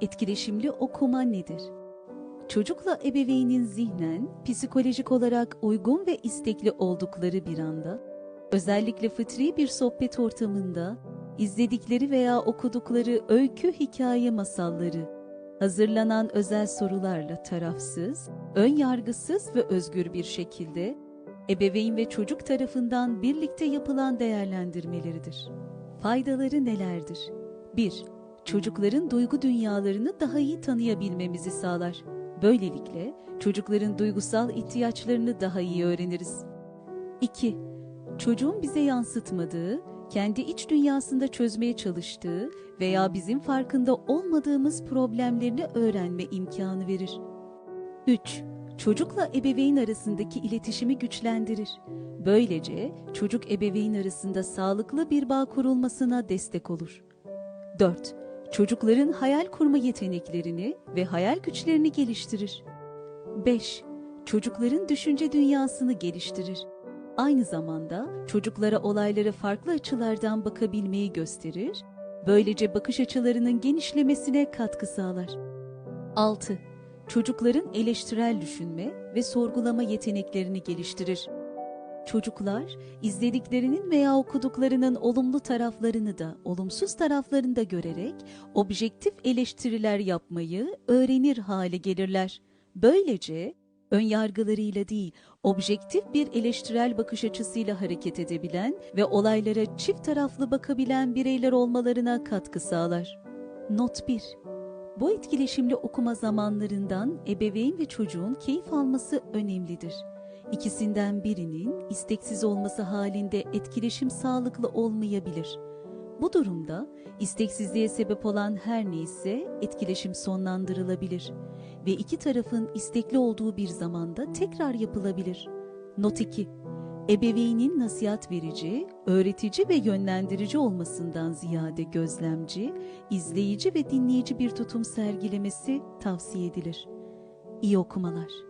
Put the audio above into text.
Etkileşimli okuma nedir? Çocukla ebeveynin zihnen, psikolojik olarak uygun ve istekli oldukları bir anda, özellikle fıtri bir sohbet ortamında, izledikleri veya okudukları öykü hikaye masalları, hazırlanan özel sorularla tarafsız, ön yargısız ve özgür bir şekilde, ebeveyn ve çocuk tarafından birlikte yapılan değerlendirmeleridir. Faydaları nelerdir? 1. Çocukların duygu dünyalarını daha iyi tanıyabilmemizi sağlar. Böylelikle çocukların duygusal ihtiyaçlarını daha iyi öğreniriz. 2. Çocuğun bize yansıtmadığı, kendi iç dünyasında çözmeye çalıştığı veya bizim farkında olmadığımız problemlerini öğrenme imkanı verir. 3. Çocukla ebeveyn arasındaki iletişimi güçlendirir. Böylece çocuk ebeveyn arasında sağlıklı bir bağ kurulmasına destek olur. 4. Çocukların hayal kurma yeteneklerini ve hayal güçlerini geliştirir. 5. Çocukların düşünce dünyasını geliştirir. Aynı zamanda çocuklara olaylara farklı açılardan bakabilmeyi gösterir, böylece bakış açılarının genişlemesine katkı sağlar. 6. Çocukların eleştirel düşünme ve sorgulama yeteneklerini geliştirir. Çocuklar izlediklerinin veya okuduklarının olumlu taraflarını da olumsuz taraflarını da görerek objektif eleştiriler yapmayı öğrenir hale gelirler. Böylece ön yargılarıyla değil, objektif bir eleştirel bakış açısıyla hareket edebilen ve olaylara çift taraflı bakabilen bireyler olmalarına katkı sağlar. Not 1 bu etkileşimli okuma zamanlarından ebeveyn ve çocuğun keyif alması önemlidir. İkisinden birinin isteksiz olması halinde etkileşim sağlıklı olmayabilir. Bu durumda isteksizliğe sebep olan her neyse etkileşim sonlandırılabilir ve iki tarafın istekli olduğu bir zamanda tekrar yapılabilir. Not 2 Ebeveynin nasihat verici, öğretici ve yönlendirici olmasından ziyade gözlemci, izleyici ve dinleyici bir tutum sergilemesi tavsiye edilir. İyi okumalar.